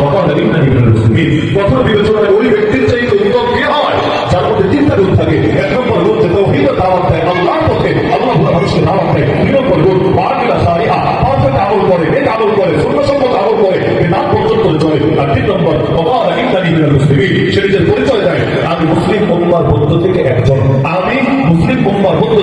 ওয়া ক্বালা ইন্নানি মিনাল মুসলিমিন কঠোর বিবেচনায় ওই ব্যক্তির চাইতে উত্তম কে হয়? যার মধ্যে তিনটা গুণ থাকে। এক নম্বর গুণ যে তৌহিদ দাওয়াত দেয়। আল্লাহর পথে আল্লাহ মানুষকে দাওয়াত দেয়। দুই নম্বর গুণ আমিলা সালিহান পারফেক্ট আমল করে নেক আমল করে সুন্নসম্মত আমল করে বেদাত পর্যন্ত চলে। আর তিন নম্বর ওয়া ইন্নানি মিনাল মুসলিমিন। সে নিজের পরিচয় দেয়। আমি মুসলিম মুসলিম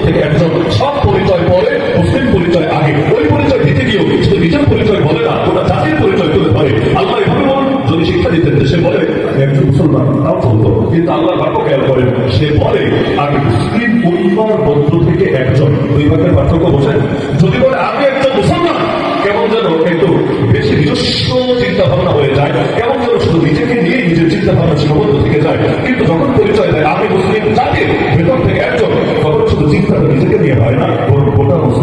থেকে একজন। সব পরিচয় পরে মুসলিম পরিচয় আগে। ওই পরিচয় দিতে গিয়েও শুধু নিজের পরিচয় বলে না ওটা জাতির পরিচয় তুলে ধরে। আল্লাহ এভাবে যদি শিক্ষা দিতেন সে বলে একজন মুসলমান, তাও চলতো কিন্তু আল্লাহ বাক্য খেয়াল করেন, সে বলে, আমি মুসলিম মধ্য থেকে একজন। দুই ভাগের যদি বলে, আমি একজন মুসলমান, কেমন যেন একটু বেশি নিজস্ব চিন্তা ভাবনা হয়ে যায়, কেমন যেন শুধু নিজেকে নিয়ে নিজের চিন্তা ভাবনা সীমাবদ্ধ থেকে যায়। কিন্তু যখন পরিচয় দেয়, আমি মুসলিম জাতির ভেতর থেকে একজন, তখন শুধু চিন্তাটা নিজেকে নিয়ে হয় না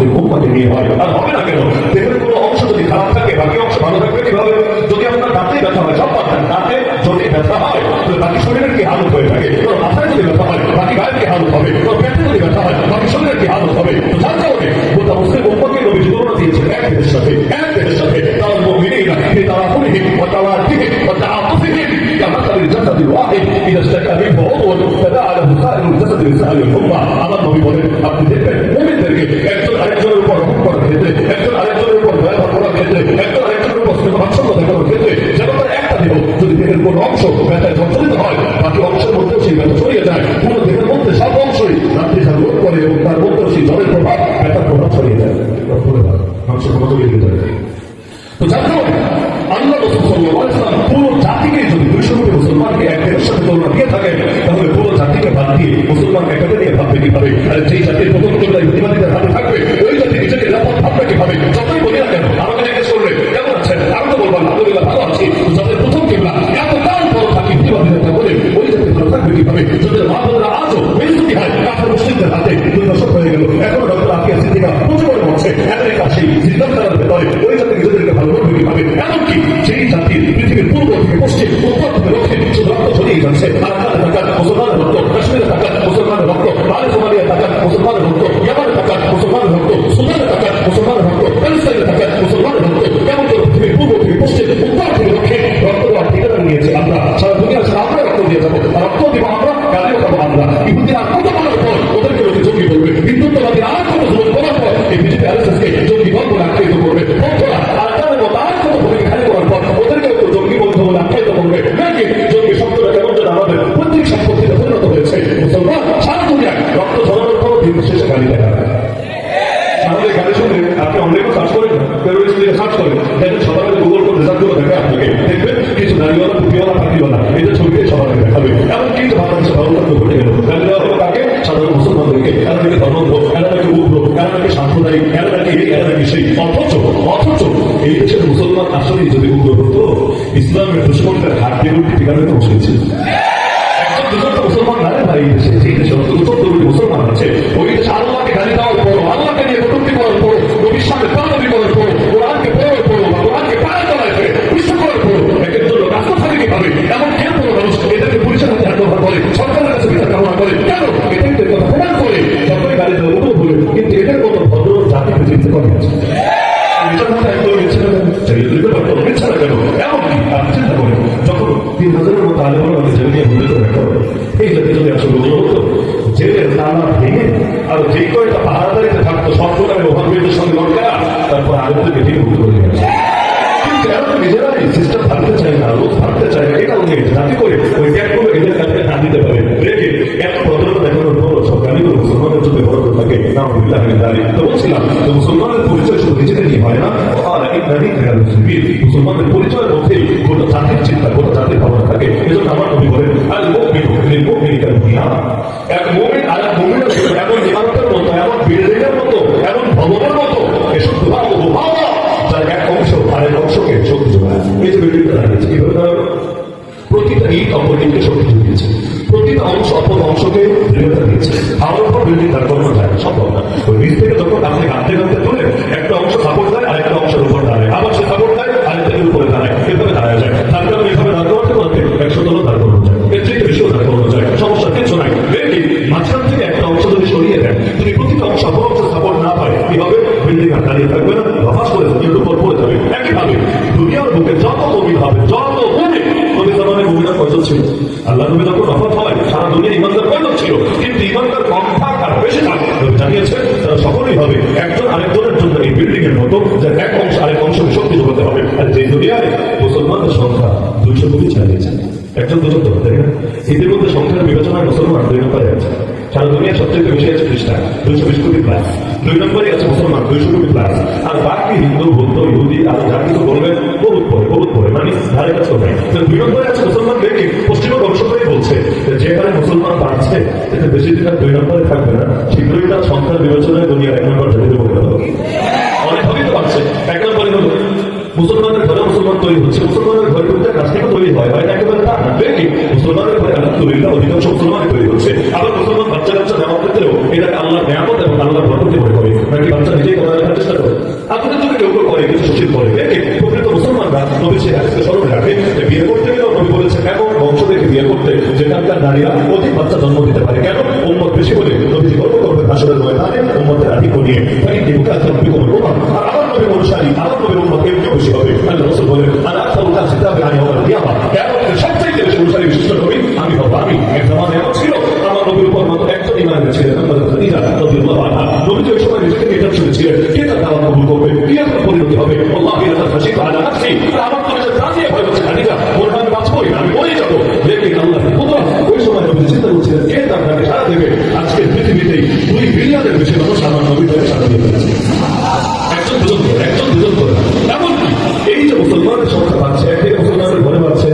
বরং গোটা মুসলিম উম্মাকে নিয়ে হয় আর হবে না কেন দেহের কোনো অংশ যদি খারাপ থাকে বাকি অংশ ভালো থাকবে কিভাবে যদি আপনার দাঁতে ব্যথা হয় সব পাচ্ছেন দাঁতে যদি ব্যথা হয় তো বাকি শরীরের কি হালত হয়ে থাকে তো মাথায় যদি ব্যথা হয় বাকি গায়ের কি হালত হবে তো পেটে যদি ব্যথা হয় বাকি শরীরের কি হালত হবে তো যার কারণে গোটা মুসলিম উম্মাকে নবী জীবনটা দিয়েছেন এক দেহের সাথে এক দেহের সাথে তার মুমিনিনা في تراحمهم وتوادهم وتعاطفهم كمثل الجسد الواحد اذا اشتكى منه عضو تداعى له سائر الجسد بسائر الامه আমার নবী বলেন আপনি দেখবেন মুমিনদেরকে মুসলমানের হলো কাকে সাধারণ মুসলমানদেরকে এরা নাকি ধর্মগ্র এরা নাকি উগ্র এরা নাকি সাম্প্রদায়িক এরা নাকি এই এরা নাকি সেই অথচ অথচ এই দেশের মুসলমান আসলেই যদি উগ্র হতো, ইসলামের দুশ্মনদের হাত দিয়ে উঠে ঠিকানা তো বসেছিল মুসলমান না ভাই, এই দেশে দেশে অন্তত মুসলমান আছে। না চরিত্রিত ভদ্র মিথ্যা না কেন এমনকি আপনি চিন্তা করেন যখন তিন হাজারের মতো আলেমন আমি জেলে বন্ধু করে একটা এই জাতি যদি আসলে উগ্র হতো জেলের তালা ভেঙে, আর যেই কয়েকটা পাহাড়াদারিতে থাকতো সব প্রকারের ওভারব্রিজের সঙ্গে লটকা তারপর করে এরা তো নিজেরাই সিস্টেম উনি জাতি করে, ওই ট্যাগগুলো এদের কাছে না দিতে পারে। রেখে এত ভদ্রতা দেখানোর পর সব গালিগুলো মুসলমানের জন্য বড় থাকে। না দাঁড়িয়ে। তো বলছিলাম তো মুসলমানের পরিচয় শুধু নিজেকে নিয়ে হয় না আর এই দাঁড়িয়ে থাকা মুসলিম মুসলমানের পরিচয়ের মধ্যে গোটা জাতির চিন্তা গোটা জাতির ভাবনা থাকে। এজন্য আমার নবী বলেন আর মুমিন মুমিন মুমিন। এক মুমিন আর এক মুমিনের এমন ইমারতের মতো, এমন বিল্ডিংয়ের মতো, এমন ভবনের এক প্রতিটা ইট অপর শক্তি অংশ অপর অংশকে আমার উপর বিল্ডিং তার না, সম্ভব না। ওই বীজ থেকে যখন আপনি কাঁদতে কাঁদতে তোলেন একটা অংশ সাপোর্ট দেয় আর একটা অংশের উপর দাঁড়ায়। আবার সে মতো যে এক অংশ আরেক অংশকে শক্তিশালী করতে হবে আর যে দুনিয়ায় মুসলমানদের সংখ্যা দুইশো কোটি ছাড়িয়েছে একজন দুজন তো তাই না এদের মধ্যে সংখ্যার বিবেচনায় মুসলমান দুই নম্বরে আছে সারা দুনিয়া সবচেয়ে বেশি আছে খ্রিস্টান দুইশো বিশ কোটি প্লাস দুই নম্বরে আছে মুসলমান দুইশো কোটি প্লাস আর বাকি হিন্দু, বৌদ্ধ, ইহুদি, আর যা কিছু বলবেন, বহুত পরে বহুত পরে মানে ধারে কাছেও নাই। দুই নম্বরে আছে মুসলমান দেখি পশ্চিমা গবেষকরাই বলছে যেখানে মুসলমান বাড়ছে, এতে বেশি দিন দুই নম্বরে থাকবে না। শীঘ্রই তার সংখ্যার বিবেচনায় দুনিয়ার এক নম্বর জাতিতে পরিণত হবে অনেকভাবেই তো পাচ্ছে এক নম্বরে হলো মুসলমানের ঘরে মুসলমান তৈরি হচ্ছে। মুসলমানের ঘরে প্রত্যেক রাষ্ট্রীয় তৈরি হয় একেবারে তা না। মুসলমানের ঘরে আলহামদুলিল্লাহ অধিকাংশ মুসলমানই তৈরি হচ্ছে আবার মুসলমান বাচ্চা কাচ্চা নেওয়ার ক্ষেত্রেও এটা আল্লাহ নিয়ামত এবং আল্লাহ বরকতে মনে করে নাকি বাচ্চা নিজেই কথা রাখার চেষ্টা করে আপনাদের যদি কেউ করে দেখে প্রকৃত মুসলমানরা নবী সে হাদিসকে স্মরণে রাখে যে বিয়ে করতে গেলেও নবী বলেছে এমন বংশ দেখে বিয়ে করতে যেখানকার নারীরা অধিক বাচ্চা জন্ম দিতে পারে। কেন? উম্মত বেশি বলে নবীজি গর্ব করবে আসলে ময়দানে উম্মতের আধিক্য নিয়ে। তাই দেবুকা নবী কোমর ওমর আর আমার নবীর অনুসারী, আমার নবীর উম্মত এমনি বেশি হবে। আল্লাহ রসুল বলেন আর আপনার উল্টা সিদ্ধাবে আনি হবার দিয়াবা কেন? সবচাইতে বেশি অনুসারী বিশিষ্ট নবী আমি হব, আমি। এক জামানে এমন ছিল আমার নবীর উপর মাত্র একজন ইমানের ছিলেন খাদিজা রাদিয়াল্লাহু আনহা নবী যে সময় নিজেকে নির্ধারণ করেছিলেন, কে তার দাওয়াত কবুল করবে, কি আপনার পরিণতি হবে? আল্লাহ মুসলমানের সংখ্যা বাড়ছে একদিকে মুসলমানের ঘরে বাড়ছে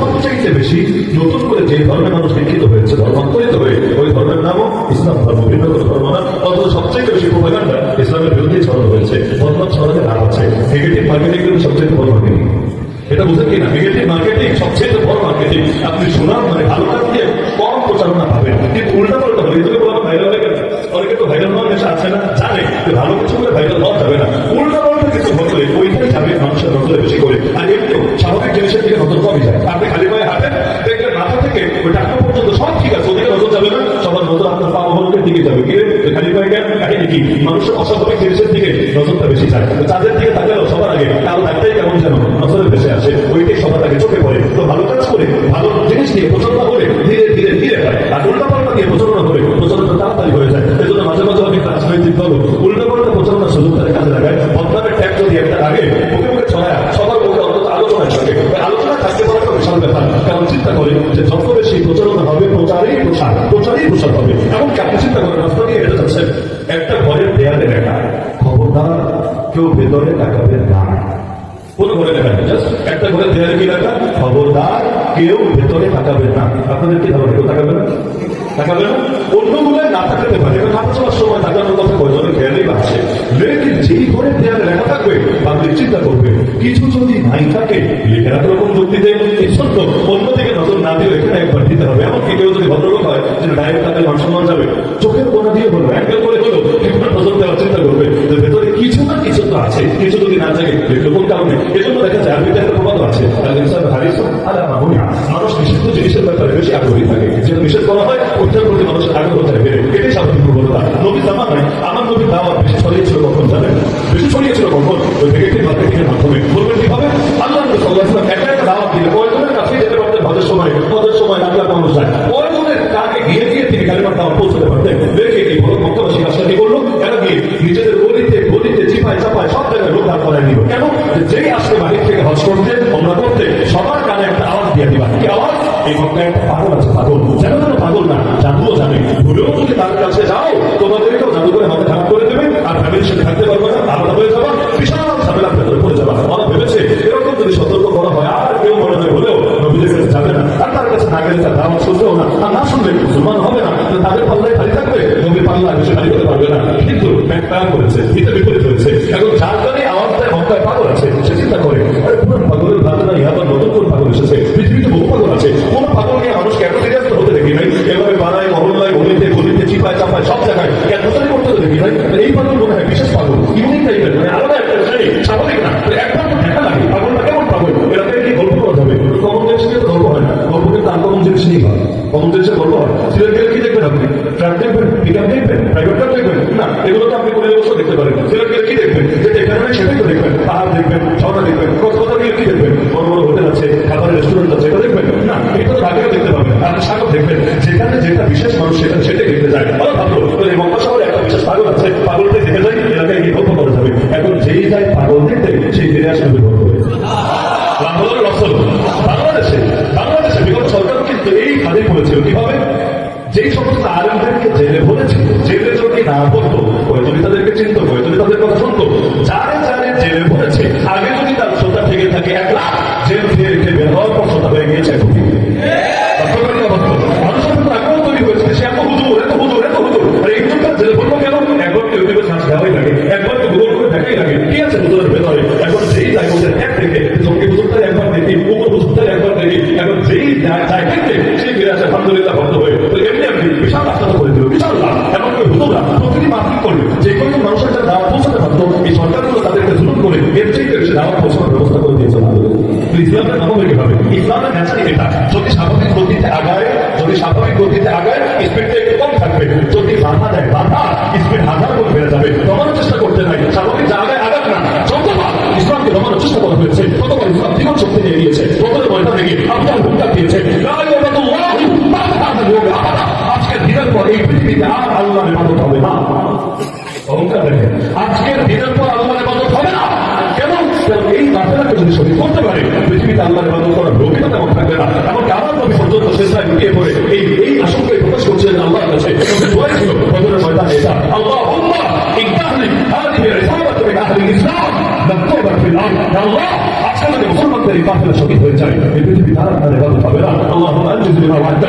বাংলাদেশে বেশি নতুন করে যে ধর্মের মানুষ হয়েছে, ধর্মান্তরিত হয়ে, ওই ধর্মের নামও ইসলাম ধর্ম, ভিন্ন কোনো সবচেয়ে বেশি প্রোপাগান্ডা আছে। কিন্তু সবচেয়ে বড় এটা বুঝেন কি না? নেগেটিভ মার্কেটিং সবচেয়ে বড় মার্কেটিং আপনি শোনার মানে ভালো কাজ কম প্রচারণা পাবেন। কিন্তু উল্টা পাল্টা হলে এগুলো বলা ভাইরাল হয়ে গেছে। অনেকে তো ভাইরাল হওয়ার নেশা আছে না, জানে। যে ভালো কিছু করে ভাইরাল হওয়া যাবে না। উল্টা পাল্টা কিছু ঘটলে ওইটাই যাবে মানুষের নজরে বেশি করে। আর একটু স্বাভাবিক জিনিসের দিকে নজর কমই যায়। আপনি খালি পায়ে হাঁটেন, দেখবেন মাথা থেকে ওই টাকা পর্যন্ত সব ঠিক আছে, ওদিকে নজর যাবে না। সবার নজর আপনার পা ভবনের দিকে যাবে। কি খালি পায়ে গেল কাহিনী কি? মানুষের অস্বাভাবিক জিনিসের দিকে নজরটা বেশি যায় তো তাদের দিকে তাকালেও সবার আগে কারও ডাক্তারই কেমন যেন নজরে ভেসে আসে ওইটাই সবার আগে চোখে পড়ে তো ভালো কাজ করে ভালো জিনিস নিয়ে প্রচণ্ড করে ধীরে ধীরে ধীরে হয় আর উল্টা পাল্টা দিয়ে প্রচারণা করে প্রচারণা তাড়াতাড়ি হয়ে যায় এই জন্য মাঝে মাঝে অনেক রাজনৈতিক দল উল্টা পাল্টা প্রচারণা সুযোগ তাদের কাজে লাগায় বদনামের ট্যাগ যদি একটা আগে মুখে মুখে ছড়ায় সবার মুখে অন্তত আলোচনায় থাকে। আলোচনা থাকতে পারা একটা বিশাল ব্যাপার। কারণ চিন্তা করে যে যত বেশি প্রচারণা হবে, প্রচারেই প্রসার প্রচারেই প্রসার হবে। এমনকি আপনি চিন্তা করেন, রাস্তা দিয়ে হেঁটে যাচ্ছেন। একটা ঘরের দেয়ালে লেখা, খবরদার, কেউ ভেতরে তাকাবেন না। কোন ঘরে লেখা জাস্ট আপনাদের কি ধারণা, কেউ তাকাবে না? তাকাবে না অন্যগুলো না থাকতে পারে। এবার চলার সময় তাকানোর কথা কয়জনের খেয়ালই পাচ্ছে। লেকিন যেই ঘরে দেয়ালে লেখা থাকবে পাবলিক চিন্তা করবে। কিছু যদি নাই থাকে লেখা রকম যুক্তি দেয়। এই সত্য অন্যদিকে নজর না দিয়ে এখানে একবার দিতে হবে। এমনকি কেউ যদি ভদ্রলোক হয় যে ডাইরেক্ট তাদের মান যাবে, চোখের কোনা দিয়ে বলবে, অ্যাঙ্গেল করে হলো একবার নজর দেওয়ার চিন্তা করবে যে ভেতরে কিছু না কিছু তো আছে। কিছু যদি না থাকে কোন কারণে। এজন্য দেখা যায়, আরবিতে একটা প্রবাদ আছে। আল ইনসান হারিসুন আলা মা মুনিআ। মানুষ নিষিদ্ধ জিনিসের ব্যাপারে বেশি আগ্রহী থাকে যেটা নিষেধ করা হয় ওইটার প্রতি মানুষের আগ্রহ থাকে এটাই স্বাভাবিক প্রবণতা নবী জামানায় আমার নবীর দাওয়াত বেশি ছড়িয়েছিল কখন জানেন বেশি ছড়িয়েছিল কখন ওই নেগেটিভ মার্কেটিং এর মাধ্যমে বলবেন কীভাবে আল্লাহ নবী সাল্লাল্লাহু আলাইহি ওয়াসাল্লাম একা একা দাওয়াত দিলে কয়জনের কাছে যেতে পারতেন হজের সময় হজের সময় লাখ মানুষ যায় কয়জনের কাকে গিয়ে গিয়ে তিনি কালিমার দাওয়াত পৌঁছতে পারতেন দেখে এই বড় মক্কাবাসী আসলে কি করল এরা গিয়ে নিজেদের গলিতে গলিতে চিপায় চাপায় সব জায়গায় লোক দাঁড় করায় নিল। কেন? যেই আসবে বাড়ির থেকে হজ করতে সবার কানে একটা আওয়াজ দিয়ে দিবা কি আওয়াজ এই মক্কায় একটা পাগল আছে, পাগল। যেন যেন পাগল না? জাদুও জানে। ভুলেও যদি তার কাছে যাও, তোমাদেরকেও জাদু করে মাথা খারাপ করে দেবে, আর ফ্যামিলির সাথে থাকতে পারবে না, আলাদা হয়ে যাবা, বিশাল ঝামেলার ভেতরে পড়ে যাবা। ওরা ভেবেছে, এরকম যদি সতর্ক করা হয়, আর কেউ মনে হয় হলেও নবীদের কাছে যাবে না। আর তার কাছে না গেলে তার দাওয়াত শুনবেও না। আর না শুনলে মুসলমান হবে না। তাদের পাল্লায় খালি থাকবে, নবীর পাল্লায় বেশি খালি হতে পারবে না। কিন্তু ব্যাংক করেছে, হিতে বিপরীত হয়েছে। এখন যার জন্যই মক্কায় পাগল আছে, সে চিন্তা করে। আরে পুরান পাগলের ভাত না নতুন কোন পাগল এসেছে? পৃথিবীতে বহু পাগল আছে। কোন পাগল মানুষকে এত সিরিয়াস হতে দেখি নাই? এভাবে পাড়ায় মহল্লায় গলিতে গলিতে চিপায়, চাপায়, সব জায়গায়। ক্যান্সারি করতে দেখি নাই? এই পাগল মনে হয় বিশেষ পাগল ইউনিক টাইপের মানে আলাদা একটা শ্রেণি স্বাভাবিক না। একবার তো দেখা লাগে, পাগলটা কেমন পাগল? এটাকে কি গল্প করা যাবে? কমন জিনিস নিয়ে গল্প হয় না। গল্প কিন্তু আনকমন জিনিস নিয়ে হয়। কমন জিনিসের গল্প হয়। সিরিয়াল গেলে কি দেখবেন আপনি? ট্রাক দেখবেন? পিক দেখবেন? প্রাইভেট কার দেখবেন? না, এগুলো তো আপনি কোনো অবস্থা দেখতে পারেন। সিরিয়াল গেলে কি দেখবেন? যেটা এখানে সেটাই তো দেখবেন কক্সবাজার গেলে কি দেখবেন বড় বড় হোটেল আছে খাবারের রেস্টুরেন্ট আছে এটা দেখবেন না এটা তো ঢাকায় দেখতে পাবেন আপনি সাগর দেখবেন যেখানে যেটা বিশেষ মানুষ সেখানে সেটাই দেখতে যায় ওরা ভাবলো এই মক্কা একটা বিশেষ পাগল আছে পাগলটা দেখে যায় এলাকায় গিয়ে গল্প করা যাবে এখন যেই যায় পাগল দেখতে সেই ফিরে আসবে অসল বাংলাদেশে বাংলাদেশে বিগত সরকার কিন্তু এই কাজে করেছিল কীভাবে যেই সমস্ত আলেমদেরকে জেলে ভরেছিল জেলে যদি না বলতো কয়েকজনই তাদেরকে চিনত কয়েকজনই তাদের কথা শুনতো যারে যারে জেলে ভরেছে আগে যদি তার শ্রোতা থেকে থাকে এক লাখ জেল থেকে রেখে বের হওয়ার পর শ্রোতা হয়ে গিয়েছে এক কোটি। বাস্তবতা কি অবাস্তব? মানুষের কিন্তু আগ্রহ তৈরি হয়েছে সে এত হুজুর এত হুজুর এত হুজুর আর এই হুজুরটা জেলে ভরবো কেন একবার ইউটিউবে সার্চ দেওয়াই লাগে একবার তো গুগল করে দেখাই লাগে কি আছে হুজুরের ভেতরে এখন যেই যায় ওদের এক থেকে জঙ্গি হুজুরটা একবার দেখি উমর হুজুরটা একবার দেখি এখন যেই যায় যায় দেখতে সেই ফিরে আসে আলহামদুলিল্লাহ বন্ধ হয়ে তো এমনি এমনি বিশাল রাস্তা করে দিল বিশাল লাভ এমন করে হুজুররা প্রতিটি মাফিক করবে যে কোনো মানুষের কাছে দাওয়াত পৌঁছাতে পারতো এই সরকারগুলো তাদেরকে জুলুম করে এর চেয়ে বেশি দাওয়াত পৌঁছানোর ব্যবস্থা করে দিয়েছে আলহামদুলিল্লাহ। তো ইসলামের নাম কীভাবে ইসলামের ন্যাচারই এটা যদি স্বাভাবিক গতিতে আগায় যদি স্বাভাবিক গতিতে আগায় স্পিডটা একটু কম থাকবে যদি বাধা দেয় বাধা স্পিড হাজার গুণ বেড়ে যাবে দমানোর চেষ্টা করতে নাই স্বাভাবিক যে আগায় আগাক না যতবার ইসলামকে দমানোর চেষ্টা করা হয়েছে ততবার ইসলাম দ্বিগুণ শক্তি নিয়ে নিয়েছে ততবার ময়দানে গিয়ে আপনার হুঙ্কার দিয়েছে লা ইয়াদাতুল্লাহি বা'দা ইয়াউমি আবাদা। আজকের দিনের পর এই পৃথিবীতে আর আল্লাহর ইবাদত হবে না অহংকার দেখেন আজকের দিনের পর আল্লাহর ইবাদত হবে না কেন কারণ এই কাফেরাকে যদি শরীর করতে পারে পৃথিবীতে আল্লাহর ইবাদত করার লোকই তো তেমন থাকবে না এমনকি আমার নবী পর্যন্ত শেষরায় লুকিয়ে পড়ে এই এই আশঙ্কায় প্রকাশ করছিলেন আল্লাহর কাছে তবে দোয়াই ছিল বদরের ময়দানে এটা আল্লাহ আল্লাহ ইকতাহলি হাদিহি রিসালাতু মিন আহলি ইসলাম মাকতুবাত ফিল আরদ ইয়া আল্লাহ আজকে যদি মুসলমানদের এই কাফেরা শহীদ হয়ে যায় এই পৃথিবী তারা আপনার ইবাদত হবে না আল্লাহ আনজিজ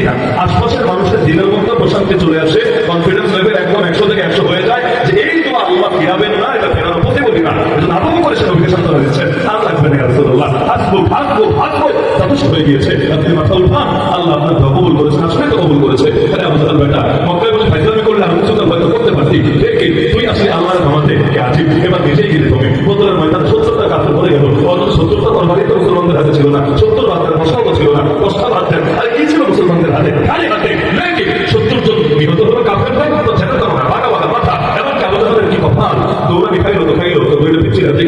দোয়া না, আশপাশের মানুষের দিনের মধ্যে প্রশান্তি চলে আসে কনফিডেন্স লেভেল একদম একশো থেকে একশো হয়ে যায় যে এই তো আল্লাহ ফিরাবেন না, এটা ফেরানো প্রতিবন্ধী না আবু বকর এসে নবীকে সান্ত্বনা দিচ্ছেন আর লাগবে না রাসুল্লাহ হাসবু হাসবু হাসবু যথেষ্ট হয়ে গিয়েছে। আপনি মাথা উঠান, আল্লাহ আপনার কবুল করেছে আসলে কবুল করেছে। আরে আমাদের বেটা মক্কায় বসে ফাইজলামি করলে আমি কিছু তুই আসলে নামাতে কে আজিব এবার নিজেই গিয়ে তুমি বোতলের ময়দানে সত্তরটা কাপড় ছিল না। সত্তর বাচ্চার মশাও ছিল না। আর মুসলমানদের হাতে? হলো কাপড় দাও না বাঁকা বাঁকা মাথা এমন কি আবুজাহের কি কথা দৌড়ানি খাইলো তো খাইলো তো দুইটা পিছিয়ে হবে।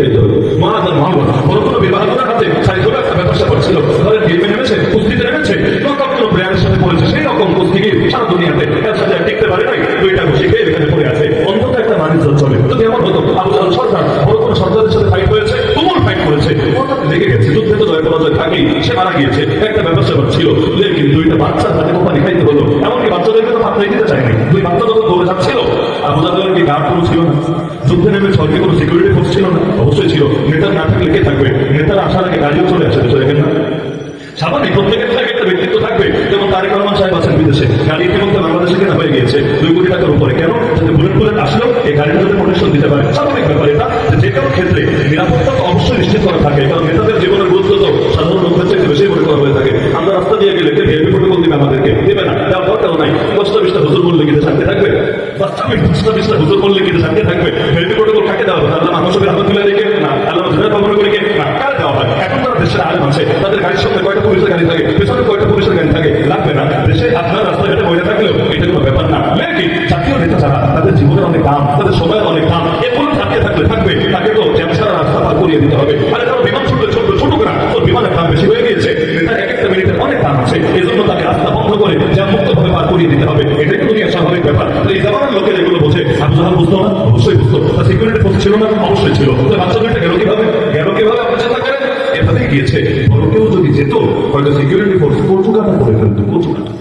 মহারাজ আর মহাবন কোনো কোনো বিবাহ হাতে সাইজুল একটা ব্যাপার স্যাপার ছিল ধরেন গেমে নেমেছে কুস্তিতে নেমেছে নকল কোনো ব্র্যান্ডের সাথে পড়েছে সেই রকম কুস্তি গিয়ে সারা দুনিয়াতে এর সাথে আর টিকতে পারে নাই দুইটা ঘুষি খেয়ে এখানে পড়ে আছে অন্তত একটা বাণিজ্য চলে যদি এমন হতো আবু জাহাল সরকার বড় কোনো সরকারের সাথে ফাইট হয়েছে তুমুল ফাইট করেছে ওটাতে লেগে গেছে যুদ্ধে তো জয় পরাজয় থাকেই সে মারা গিয়েছে একটা ব্যাপার স্যাপার ছিল লেকিন দুইটা বাচ্চার হাতে কোপানি খাইতে হলো এমনকি বাচ্চাদেরকে তো হাত রেখে দিতে চায় নাই দুই বাচ্চা যখন দৌড়ে যাচ্ছিল আবু জাহালের কি গার্ড কোনো ছিল না যুদ্ধে নেমে সরকারি কোনো সিকিউরিটি ফোর্স ছিল না অবশ্যই ছিল নেতা না থাকলে কে থাকবে নেতারা আসার আগে গাড়িও চলে আসে তো দেখেন না স্বাভাবিক প্রত্যেকের থেকে একটা ব্যক্তিত্ব থাকবে যেমন তারেক রহমান সাহেব আছেন বিদেশে গাড়ি ইতিমধ্যে বাংলাদেশে কেনা হয়ে গিয়েছে দুই কোটি টাকার উপরে কেন যাতে বুলেট বুলেট আসলেও এই গাড়ির যাতে প্রোটেকশন দিতে পারে স্বাভাবিক ব্যাপার এটা যে যে কোনো ক্ষেত্রে নিরাপত্তা তো অবশ্যই নিশ্চিত করা থাকে কারণ নেতাদের জীবনের গুরুত্ব তো সাধারণ লোকের চেয়ে বেশি মনে করা হয়ে থাকে আমরা রাস্তা দিয়ে গেলে কে ভিআইপি প্রোটোকল দিবে আমাদেরকে দেবে না তার দরকারও নাই দশটা হুজুর বললে কিন্তু শান্তি থাকবে? দশটা দশটা বিশটা হুজুর বললে কিন্তু শান্তি থাকবে? ভিআইপি প্রোটোকল কাকে দেওয়া হবে? আল্লাহ মানুষের হাত তুলে রেখে? না। আল্লাহ ধরে খবর করে না। কারে দেওয়া হয়? এখন তারা দেশের আলেম আছে। তাদের গাড়ির সঙ্গে কয়টা পুলিশের গাড়ি থাকে? পেছনে কয়টা পুলিশের গাড়ি থাকে? লাগবে না। দেশে আপনার রাস্তাঘাটে বইটা থাকলেও এটা কোনো ব্যাপার না। লেকিন জাতীয় নেতা যারা, তাদের জীবনের অনেক দাম, তাদের সময়ের অনেক দাম, এগুলো থাকলে থাকবে। তাকে তো জ্যামসারা রাস্তা পার করিয়ে দিতে হবে। আরে কারও বিমান ছুটলে ছোট ছোট না ওর বিমানের দাম বেশি হয়ে গিয়েছে নেতার এক একটা মিনিটের অনেক এজন্য তাকে রাস্তা বন্ধ করে যা মুক্ত ভাবে পার করিয়ে দিতে হবে। এটাই কিন্তু স্বাভাবিক ব্যাপার। তো এই জামানার লোকের এগুলো বোঝে। আবু জাহাল বুঝতো না? অবশ্যই বুঝতো তার সিকিউরিটি ফোর্স ছিল না? অবশ্যই ছিল। তো বাচ্চাদেরটা গেল কীভাবে? গেল কীভাবে আপনি চিন্তা করেন এভাবেই গিয়েছে। বড় কেউ যদি যেত হয়তো সিকিউরিটি ফোর্স কচুকাটা করে ফেলতো, কচুকাটা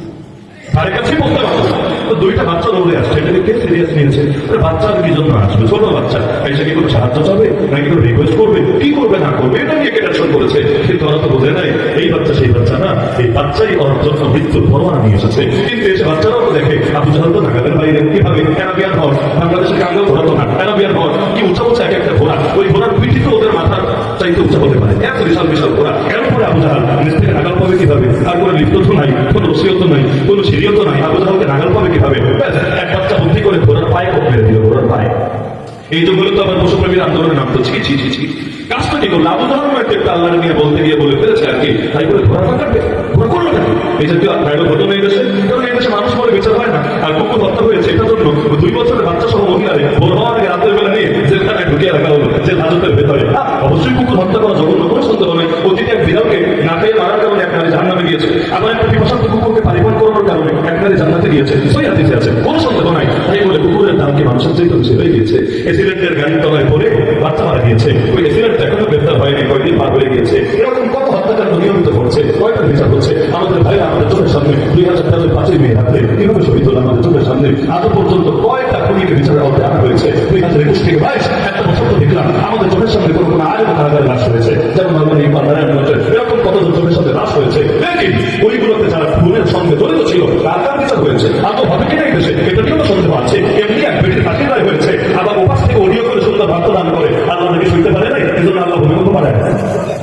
তার কাছে বলতে পারতো না। তো দুইটা বাচ্চা দৌড়ে আসছে এটাকে কে সিরিয়াস নিয়েছে আরে বাচ্চা আর কি জন্য আসবে, ছোট বাচ্চা। এসে কি কোনো সাহায্য চাবে? নাকি কোনো রিকোয়েস্ট করবে? কি করবে, না করবে? এটা নিয়ে কে টেনশন করেছে। কিন্তু ওরা তো বোঝে নাই, এই বাচ্চা, সেই বাচ্চা না। এই বাচ্চাই ওর জন্য মৃত্যুর পরোয়ানা নিয়ে এসেছে। কিন্তু এসে বাচ্চারাও তো দেখে আবু জাহাল তো নাগালের বাইরে, কীভাবে? অ্যারাবিয়ান হর বাংলাদেশের কাঙ্গাল ঘোরা তো না। অ্যারাবিয়ান হর কি উঁচা উঁচা এক একটা ঘোড়া। ওই ঘোড়ার পিঠি তো ওদের মাথার চাইতে উঁচা হতে পারে। এত বিশাল বিশাল ঘোড়া। করে আবু জাহাল? নিজ থেকে নাগাল পাবে কীভাবে? আর কোনো লিপ্ত তো নাই, কোনো রসিয়ত নাই, কোনো সিরিয়ত নাই। আবু জাহালকে নাগাল পাবে কীভাবে? ব্যাস, এক বুদ্ধি করে ঘোড়ার পায়ে মেরে দিল পায়ে। এই তো বলে তো আবার পশুপ্রেমীর আন্দোলনে নামতো ছি ছি ছি ছি। কাজটা কি করল? আবু আল্লাহ নিয়ে বলতে গিয়ে বলে ফেলেছে আর কি তাই করে ঘোড়া কাটবে? করল না এই জাতীয় এই দেশে কারণ এই দেশে মানুষ বলে বিচার হয় না। আর কুকুর হত্যা হয়েছে এটার জন্য দুই বছরের বাচ্চা সহ মহিলারে ভোর হওয়ার আগে রাতের বেলা নিয়ে জেলখানায় ঢুকিয়ে রাখা হলো জেল হাজতের ভেতরে। হ্যাঁ, অবশ্যই কুকুর হত্যা করা জঘন্য কোনো সন্দেহ নেই অতীতে এক বিড়ালকে না মারার কারণে এক নারী জান্নাতে গিয়েছে। আবার একটা কারণে জানাতে গিয়েছে কিছুই হাদিসে আছে। কোনো সন্দেহ নাই। তাই বলে কুকুরের দামকে মানুষের চাইতে বেশি হয়ে গিয়েছে? এসিডেন্টের গাড়ির তলায় পড়ে বাচ্চা মারা গিয়েছে। ওই এসিডেন্ট এখনও গ্রেপ্তার হয়নি কয়েকদিন পার হয়ে গিয়েছে। এরকম হত্যাকাণ্ড নিয়মিত ঘটছে কয়টা বিচার হচ্ছে। আমাদের ভাইরা আমাদের চোখের সামনে, দুই হাজার তেরো পাঁচই মে রাত্রে কীভাবে শহীদ হলো আমাদের ছিল তার বিচার হয়েছে? আদৌ হবে কিনা দেশে? এটা নিয়েও সন্দেহ আছে। এমনি এক বেটির ফাঁসির রায় হয়েছে আবার ওপাশ থেকে অডিও করে সুন্দর বার্তা দান করে আল্লাহ নাকি শুনতে পারে নাই এজন্য আল্লাহ ভূমিকম্প পারে না।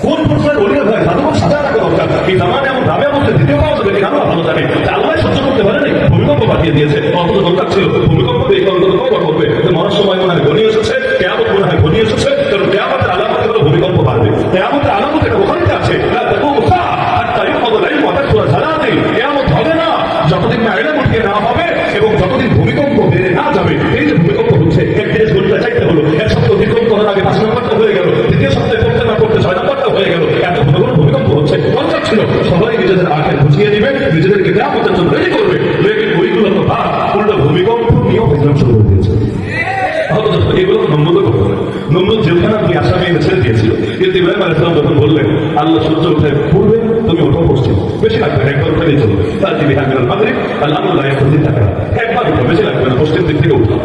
কোন প্রশ্নের অডিও ভাই সাধুবাদ সাজা রাখা দরকার এই জামানে এমন ভাবে মধ্যে দ্বিতীয় পাওয়া যাবে কিনা আমরা ভালো জানি যে আল্লাহ সহ্য করতে পারে নাই ভূমিকম্প পাঠিয়ে দিয়েছে। অন্তত দরকার ছিল। ভূমিকম্প দিয়ে অন্তত কবার করবে মরার সময় মনে হয় ঘনিয়ে এসেছে কেমন মনে হয় ঘনিয়ে এসেছে কারণ কেমতের আলামত হলো ভূমিকম্প পারবে কেমতের আলামত এটা ওখানে আছে লা তাকুমু সাআ হাত্তা ইউফাদুল ইলমু ওয়া তাকসুরা সালাতিল কেয়ামত হবে না যতদিন না এলেম উঠিয়ে না হবে এবং যতদিন ভূমিকম্প বেড়ে না যাবে এই যে ভূমিকম্প হচ্ছে এক দেশ ঘণ্টা চাইতে হলো এক সপ্তাহ অতিক্রান্ত হওয়ার আগে পাঁচ নম্বরটা হয়ে গেল দ্বিতীয় সপ্তাহে করতে না করতে ছয় নম্বরটা হয়ে গেল এত ঘন ঘন ভূমিকম্প হচ্ছে দরকার ছিল সবাই নিজেদের আখের বুঝিয়ে দিবে নিজেদেরকে কেয়ামতের জন্য রেডি করবে লেকিন ওইগুলো তো ভাব উল্টো ভূমিকম্প নিয়েও বিদ্রোহ শুরু করে দিয়েছে অথচ এগুলো তো নম্বর করতে হবে নম্বর জেলখানা আপনি আসামে এনে ছেড়ে দিয়েছিল কিন্তু ইব্রাহিম আলাইসলাম যখন বললেন আল্লাহ সূর্য উঠে পূর্বে তুমি ওঠো পশ্চিম। বেশি লাগবে একবার উঠেই চলবে। তার দিবি হামিরাল মাদ্রিক আল্লাহ আল্লাহ টাকা একবার উঠো, বেশি লাগবে না, পশ্চিম দিক থেকে উঠো।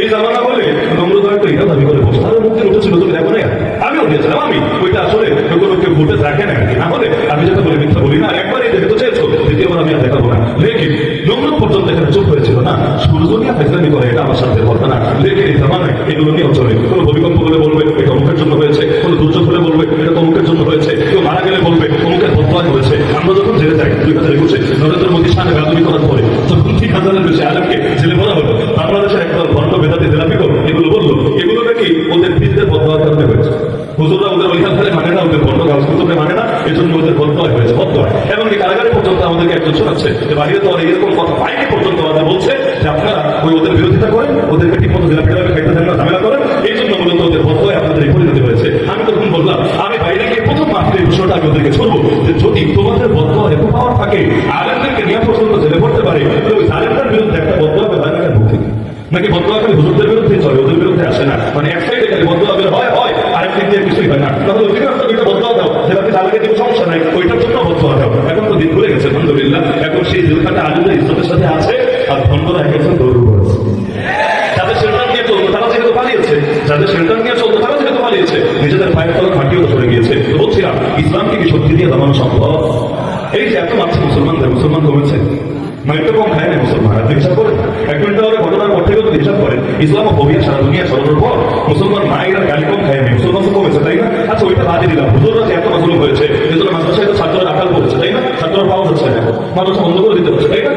এই জামানা বলে নম্রত হয়তো এটা দাবি করে বসে মুক্তির উঠেছিল তুমি দেখো না আমি উঠেছিলাম আমি। ওইটা আসলে কোনো কেউ ভোটে থাকে না না হলে আমি যেটা বলে, মিথ্যা বলি না। একবার এই দেখে তো চেয়েছো, দ্বিতীয়বার আমি আর দেখাবো না। লেকিন নম্র পর্যন্ত এখানে চুপ হয়েছিল না? সূর্য নিয়ে ফেসলামি করে, এটা আমার সাথে কথা না। লেকিন এই জামানায় এগুলো নিয়েও চলে কোনো ভূমিকম্প হলে বলবে, এটা অমুকের জন্য হয়েছে কোনো দুর্যোগ হলে বলবে এটা অমুকের জন্য হয়েছে কেউ মারা গেলে বলবে অমুকের বদলায় হয়েছে আমরা যখন জেলে যাই দুই হাজার একুশে নরেন্দ্র মোদী সামনে রাজনীতি করার পরে তখন তিন হাজারের বেশি আলমকে জেলে ভরা হলো বাংলাদেশের একদল ভণ্ড বেদাতি জেলাপিকো এগুলো বলল এগুলো নাকি ওদের বীরদের বদলার কারণে হয়েছে হুজুররা ওদের ওইখান থেকে মানে না ওদের বন্ধ গাছ কুতুবে মানে না এই জন্য ওদের বদলায় হয়েছে বদলায় এমনকি কারাগারে পর্যন্ত আমাদেরকে একজন শোনাচ্ছে যে বাইরে তো আর এরকম কথা বাইরে পর্যন্ত আমাদের বলছে যে আপনারা ওই ওদের বিরোধিতা করেন ওদেরকে ঠিক মতো জেলা ফেরাবে খাইতে দেন না ঝামেলা করেন এই জন্য মূলত ওদের বদলায় আপনাদের এই পরিণতি হয়েছে আমি তখন বললাম আমি বাইরে গিয়ে প্রথম মাত্র এই বিষয়টা আমি ওদেরকে ছড়বো যে যদি তোমাদের বদলা এত পাওয়ার থাকে আলেমদেরকে নিয়ে পর্যন্ত জেলে পড়তে পারে তাহলে ওই আলেমদের বিরুদ্ধে একটা বদলা হবে বাইরে বুক থেকে নাকি বদলা খালি হুজুরদের বিরুদ্ধে চলে ওদের বিরুদ্ধে আসে না মানে এক সাইডে খালি বদলা বের হয় হয় আরেক দিক দিয়ে কিছুই হয় না তাহলে ওই রাস্তা দুইটা বদলাও দাও যেটাতে চালাকে কোনো সমস্যা নাই ওইটার জন্য বদলা দাও এখন তো দিন ভুলে গেছে আলহামদুলিল্লাহ এখন সেই জেলখাটা আলুদের ইজ্জতের সাথে আছে আর ধন্যরা এক একজন দৌড় করেছে যাদের শেল্টার নিয়ে চলতো তারা যেহেতু পালিয়েছে যাদের শেল্টার নিয়ে চলতো তারা যেহেতু পালিয়েছে নিজেদের পায়ের তলা মাটিও ধরে গিয়েছে তো বলছিলাম ইসলামকে কি সত্যি দিয়ে দামানো সম্ভব এই যে এত মাত্র মুসলমানদের মুসলমান কমেছে মানে একটু কম খায় না মুসলমান আপনি হিসাব করেন এক মিনিট হলে ঘটনার পর থেকে যদি হিসাব করেন ইসলাম ও ফোবিয়া সারা দুনিয়া ছড়ানোর পর মুসলমান মায়েরা গালি কম খায় না মুসলমান তো কমেছে তাই না আচ্ছা ওইটা বাদে দিলাম হুজুররা যে এত মাজলুম হয়েছে এজন্য মাদ্রাসায় তো ছাত্ররা আকাল করেছে তাই না ছাত্ররা পাওয়া যাচ্ছে না মাদ্রাসা বন্ধ করে দিতে হচ্ছে তাই না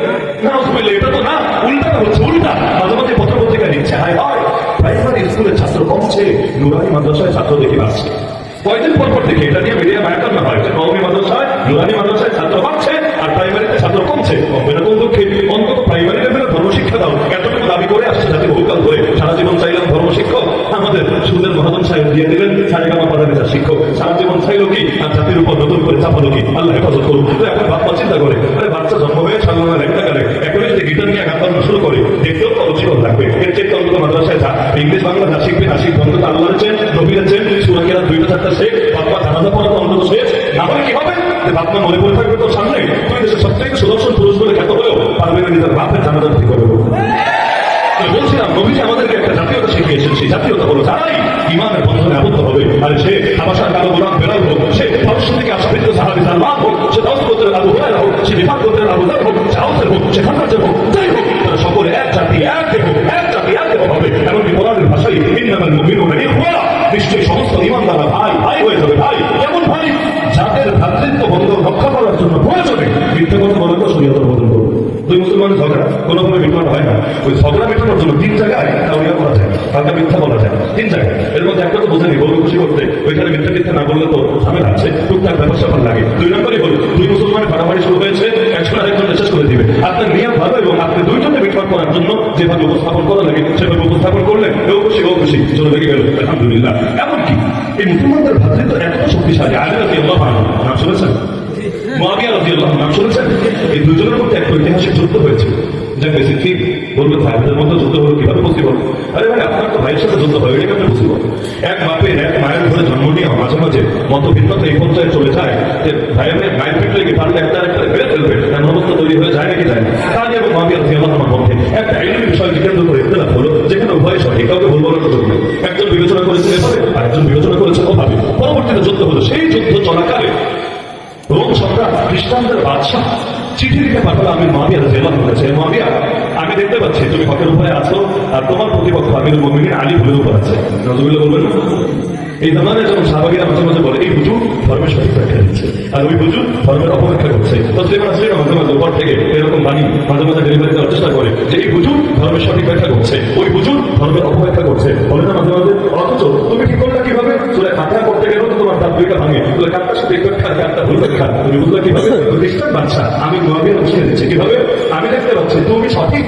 না উসমাইলে এটা তো না উল্টা হচ্ছে উল্টা মাঝে মাঝে পত্র পত্রিকায় দিচ্ছে হায় হায় প্রাইমারি স্কুলের ছাত্র কমছে নুরানি মাদ্রাসায় ছাত্র দেখি বাড়ছে কয়েকদিন পর পর থেকে এটা নিয়ে মিডিয়া বায়াকার না হয় যে মাদ্রাসায় নুরানি মাদ্রাসায় ছাত্র বাড়ছে আর প্রাইমারিতে ছাত্র কমছে। কমবে কোন দুঃখে অন্তত প্রাইমারি লেভেলে ধর্মশিক্ষা দাও। এতটুকু দাবি করে আসছে জাতি বহুকাল ধরে। সারা জীবন চাইলাম ধর্মশিক্ষক। আমাদের সুদের মহাজন সাহেব দিয়ে দিলেন, সারেগামা শিক্ষক। সারা জীবন চাইলো কি? আর জাতির উপর নতুন করে চাপালো কি? আল্লাহ হেফাজত করুন। এখন বাপ্পা চিন্তা করে, আরে বাচ্চা জন্ম হয়ে সাধারণ যদি গিটার নিয়ে বাজনা শুরু করে। দেখতেও অরুচিকর লাগবে। এর চেয়ে অন্তত মাদ্রাসায় যা, ইংলিশ, বাংলা যা শিখবে না শিখবে অন্তত আল্লাহর চেন নবীর চেন সুরাকিরা দুইটা চারটা শেখ বাপ্পা জানাজা পড়া অন্তত শেষ। না হলে কি হবে? বাপমা মনে সামনে। দেশের সুদর্শন পুরুষ বলে খ্যাত হয়েও পারবে না নিজের বাপের জানাজা ঠিক বলছিলাম আমাদেরকে একটা জাতীয়তা শিখিয়েছেন, সেই জাতীয়তা হলো ইমানের বন্ধনে আবদ্ধ হবে, আর সে আবাসার কালো গোলাম বেলাল হোক, সে ভবিষ্যৎ থেকে সাহাবি সালমান হোক, সে দশ গোত্রের আবু হুরায়রা সে আউসের হোক হোক সকলে এক জাতি, এক দেব এক জাতি, এক দেব হবে। এমনকি কোরআনের ভাষায়, ইন্নামাল মুমিনুনা ইখওয়া নিশ্চয়ই সমস্ত ইমানদাররা ভাই ভাই হয়ে যাবে, ভাই, এমন ভাই, যাদের ভ্রাতৃত্ব বন্ধন রক্ষা করার জন্য প্রয়োজনে মিথ্যে কথা বলে তো শরীয়তের বদল দুই মুসলমানের ঝগড়া কোনোভাবে মিটমাট হয় না। ওই ঝগড়া মেটানোর জন্য তিন জায়গায় তাওলিয়া করা যায় তাকে মিথ্যা বলা যায়। তিন জায়গায়। এর মধ্যে একটা তো বোঝেনি বলবে খুশি করতে। ওইখানে মিথ্যা মিথ্যা না বললে তো ঝামেলা আছে টুকটাক ব্যবসা ভালো লাগে। দুই নম্বরই হল, দুই মুসলমানের মারামারি শুরু হয়েছে, একজন আরেকজন শেষ করে দিবে। আপনার নিয়ম ভালো এবং আপনি দুইজনে মিটমাট করার জন্য যেভাবে উপস্থাপন করা লাগে, সেভাবে উপস্থাপন করলে কেউ খুশি, ও খুশি। চলে লেগে গেল, আলহামদুলিল্লাহ। এমনকি এই মুসলমানদের ভাতৃত্ব এত শক্তিশালী, আলী রাজি আল্লাহ নাম শুনেছেন? মুয়াবিয়া রাদিয়াল্লাহু নাম শুনেছেন? এই দুজনের মধ্যে একটা ঐতিহাসিক যুদ্ধ হয়েছে। যা বেশি বলবে ভাইদের মধ্যে যুদ্ধ হলো, কীভাবে পসিবল আরে ভাই, আপনার তো ভাইয়ের সাথে যুদ্ধ হয়, এটা কেমন একজন বিবেচনা করেছেন এভাবে, আরেকজন বিবেচনা করেছেন ওভাবে। পরবর্তীতে যুদ্ধ হলো। সেই যুদ্ধ চলাকালে রোম খ্রিস্টানদের বাদশাহ। চিঠি লিখে পাঠালো আমি মাবিয়া জেলা মাবিয়া আমি দেখতে পাচ্ছি, তুমি হকের উপরে আছো আর তোমার প্রতিপক্ষ আমির আলী ভুলের উপর আছে। নজরুল্লাহ বলবেন এই যখন মাঝে মাঝে বলে, এই হুজুর ধর্মের সঠিক ব্যাখ্যা দিচ্ছে আর ওই হুজুর ধর্মের অপব্যাখ্যা করছে। মাঝে মাঝে উপর থেকে এরকম বাণী মাঝে মাঝে ডেলিভারি দেওয়ার চেষ্টা করে যে, এই হুজুর ধর্মের সঠিক ব্যাখ্যা করছে। ওই হুজুর ধর্মের অপব্যাখ্যা করছে। বলে না মাঝে মাঝে, অথচ তুমি কি করলে কীভাবে চলে কাটা করতে গেলেও তো তোমার তার ভাঙে। কাটটা ভুল ব্যাখ্যা তুমি কীভাবে? বাচ্চা আমি দিচ্ছি কীভাবে? আমি দেখতে পাচ্ছি, তুমি সঠিক।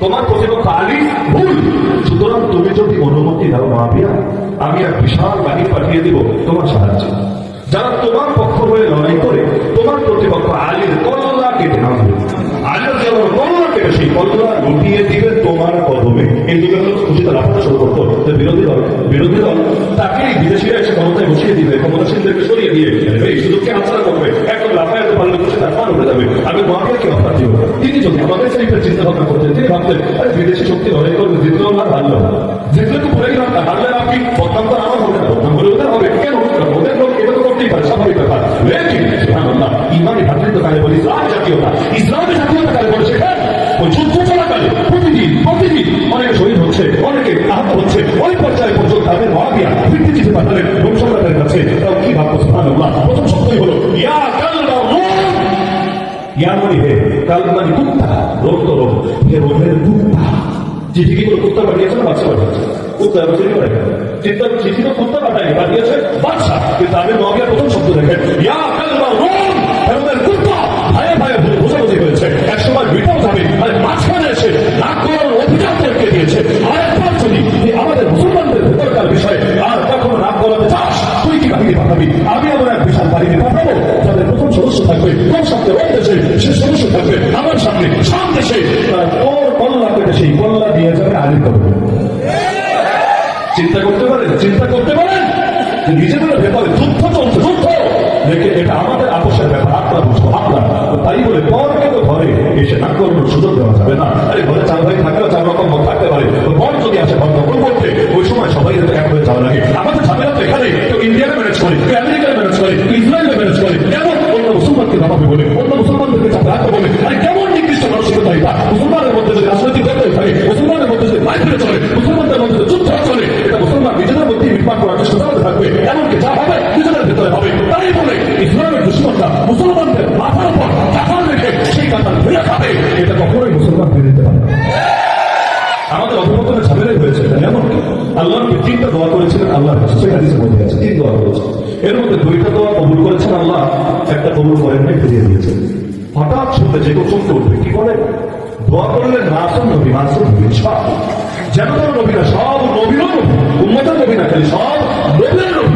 তোমার প্রতিপক্ষ ভুল। সুতরাং তুমি যদি অনুমতি দাও আমি এক বিশাল বাহিনী পাঠিয়ে দিব তোমার সাহায্যে। যারা তোমার পক্ষ হয়ে লড়াই করে, তোমার প্রতিপক্ষ আলীর কল্লা কেটে নামবে আলীর যেমন কল্লা লুটিয়ে দিবে তোমার কদমে এই খুশিতে শুরু করতো যে বিরোধী দল বিরোধী দল তাকেই বিদেশিরা এসে ক্ষমতায় বসিয়ে দিবে, ক্ষমতাসীনদেরকে সরিয়ে দিয়ে এই সুযোগকে হাতছাড়া করবে। একদম লাফায় পারলে খুশি তার পার উঠে যাবে। আমি মহাবীরকে অফার দিব তিনি যদি আমাদের সাইডের চিন্তা ভাবনা করতেন, তিনি ভাবতেন, আরে, বিদেশি শক্তি লড়াই করবে, জিতলেও না হারলো জিতলে তো পুরাই না। হারলে না কি বদনাম আমার হবে না। বদনাম হলে ওদের হবে। কেন ওদের লোক, এটা তো করতেই পারে, স্বাভাবিক ব্যাপার। লেকিন ইমানি ভাতৃত্ব কালে বলি, ইসলাম জাতীয়তা। ইসলামী জাতীয়তা কালে বলে, শেখেন। ওই যুদ্ধ চলাকালে প্রতিদিন প্রতিদিন অনেকে শহীদ হচ্ছে, অনেকে আহত হচ্ছে ওই পর্যায়ে পর্যন্ত তাদের মহাবিয়া ভিত্তি চিঠি পাঠালেন রোম কাছে তাও কি ভাববো সুবহানাল্লাহ। প্রথম শব্দই হলো, ইয়া কালবা কাল মানে চিঠি চিন্তা তো কুত্তা পাঠায়নি, পাঠিয়েছে প্রথম শব্দ দেখেন ইয়া ভুল বোঝাবুঝি হয়েছে এক যাবে আর মাঝখানে এসে নাক করার অভিযান দেখতে দিয়েছে। আর একবার যদি আমাদের মুসলমানদের ভেতরকার বিষয়ে আর কখনো নাক গলাতে চাস, তুই কি বাহিনী পাঠাবি? আমি আমার এক বিশাল বাহিনী পাঠাবো, যাদের প্রথম সদস্য থাকবে কোন সপ্তাহে ওই দেশে, সে সদস্য থাকবে, আমার সামনে সাম দেশে। ওর কল্লা কেটে সেই কল্লা দিয়ে যাবে আলী করবে চিন্তা করতে পারেন, চিন্তা করতে পারেন। নিজেদের ভেতরে যুদ্ধ চলছে দেখে এটা আমাদের আপোষের ব্যাপার, আপনার বুঝব আপনার তাই বলে পরকে তো ঘরে এসে না করানোর সুযোগ দেওয়া যাবে না। আরে, ঘরে চার ভাই থাকলেও চার রকম থাকতে পারে। বর যদি আসে ঘর দখল করতে ওই সময় সবাই এক হয়ে যাওয়া লাগে আমাদের ঝামেলা তো এখানে কেউ ইন্ডিয়াকে ম্যানেজ করে, কেউ আমেরিকায় ম্যানেজ করে, কেউ ইসরায়েলে ম্যানেজ করে, কেমন অন্য মুসলমানকে দাবাবে বলে, অন্য মুসলমানদেরকে চাপে রাখতে বলে। আরে, কেমন নির্দিষ্ট মানসিকতা মুসলমানের মধ্যে যদি রাজনৈতিক দল থাকে, মুসলমানের মধ্যে যদি মাইফিলে চলে, মুসলমানদের মধ্যে যুদ্ধ চলে, এটা মুসলমান নিজেদের মধ্যেই নির্মাণ করার চেষ্টা থাকবে। এমনকি যা হবে ভেতরে হবে। তাই বলে, ইসলামের দুশ্মনরা মুসলমানদের মাথার উপর কাতার রেখে সেই কাতার ফিরে খাবে। এটা কখনোই মুসলমান ফিরে দিতে পারে আমাদের অভিমতনের ঝামেলাই হয়েছে এমন কি আল্লাহকে তিনটা দোয়া করেছিলেন আল্লাহর কাছে সেই মধ্যে আছে তিন দোয়া করেছেন। এর মধ্যে দুইটা দোয়া কবুল করেছেন আল্লাহ, একটা কবুল করেন নাই, ফিরিয়ে দিয়েছেন। হঠাৎ শুনতে যে কেউ চমকে উঠবে, কি করে দোয়া করলেন নাসুম নবী, মাসুম নবী, সব। যেন তেন নবী না সব নবীরও নবী উম্মতের নবী না খালি সব নবীর নবী।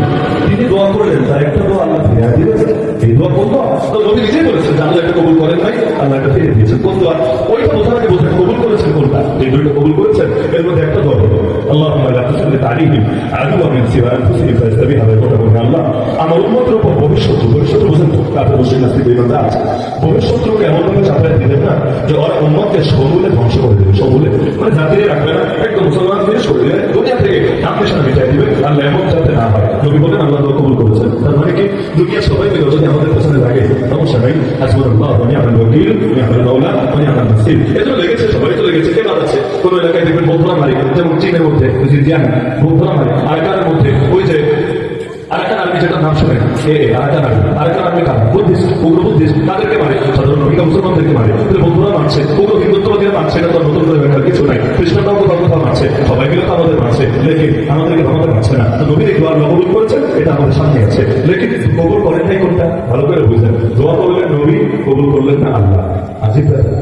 তিনি দোয়া করলেন তার একটা দোয়া আল্লাহ ফিরিয়ে দিয়েছেন এই দোয়া কোন দোয়া তো নবী নিজেই বলেছেন আল্লাহ একটা কবুল করেন নাই আল্লাহ একটা ফিরিয়ে দিয়েছেন। কোন দোয়া? ওইটা বোঝার আগে বোঝেন কবুল করেছেন কোনটা? এই দুইটা কবুল করেছেন এর মধ্যে একটা দোয়া হলো আল্লাহ লা তুসাল্লি তালিহিম আদু মিন সিওয়া আনফুসিহিম ফায়াস্তাবিহা ওয়া বলে আল্লাহ। আমার উম্মতের উপর ভবিষ্যৎ ভবিষ্যৎ বোঝেন তো তাদের মুসলিম নাস্তিক বেইমানরা আছে। ভবিষ্যৎকে এমন ভাবে চাপাই দিলেন না যে ওরা উন্মতকে সমূলে ধ্বংস করে দেবে সমূলে মানে জাতিরে রাখবে না। একদম মুসলমান ফিনিশ করে দেবে দুনিয়া থেকে আপনি সামনে মিটাই দিবে আর লেমন যাতে না হয়। নবী বলেন, আল্লাহ কবুল করেছেন তার মানে কি? দুনিয়া সবাই মিলে যদি আমাদের পেছনে লাগে, সমস্যা নাই। আসবর আল্লাহ মানে আমার ওকিল মানে আমার মাওলা মানে এজন্য লেগেছে, সবাই তো মধ্যে ওই যে আর্মি নাম শুনে। এ আরেকটা আরেকটা তো নতুন করে ব্যাপার কিছু নাই। খ্রিস্টানরাও কোথাও কোথাও মারছে সবাই মিলে তো আমাদের মারছে লেকিন, আমাদেরকে আমাদের মারছে না। তো নবীর দোয়া কবুল করেছেন এটা আমাদের সামনে আছে। লেকিন, কবুল করেন নাই কোনটা? ভালো করে বুঝলেন। দোয়া করলেন নবী করলেন না আল্লাহ। আজিব ব্যাপার।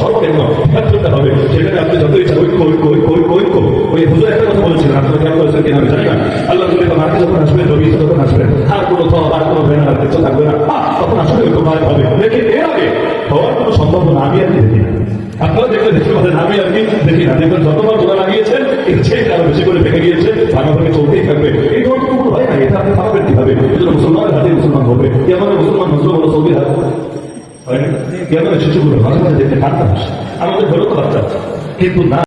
সর্বনিম্ন তেহাত্তরটা হবে সেখানে আপনি যত ইচ্ছা ঐক্য ঐক্য ঐক্য ঐক্য ঐক্য ওই হুজুর একটা কথা বলেছিলেন আপনারা খেয়াল করেছেন কিনা আমি হবে মুসলমান হবে কেমন মুসলমান না। কেমন শিশুগুলো মাঝে দেখতে কান্না আসে আমাদের বাচ্চা আছে। কিন্তু না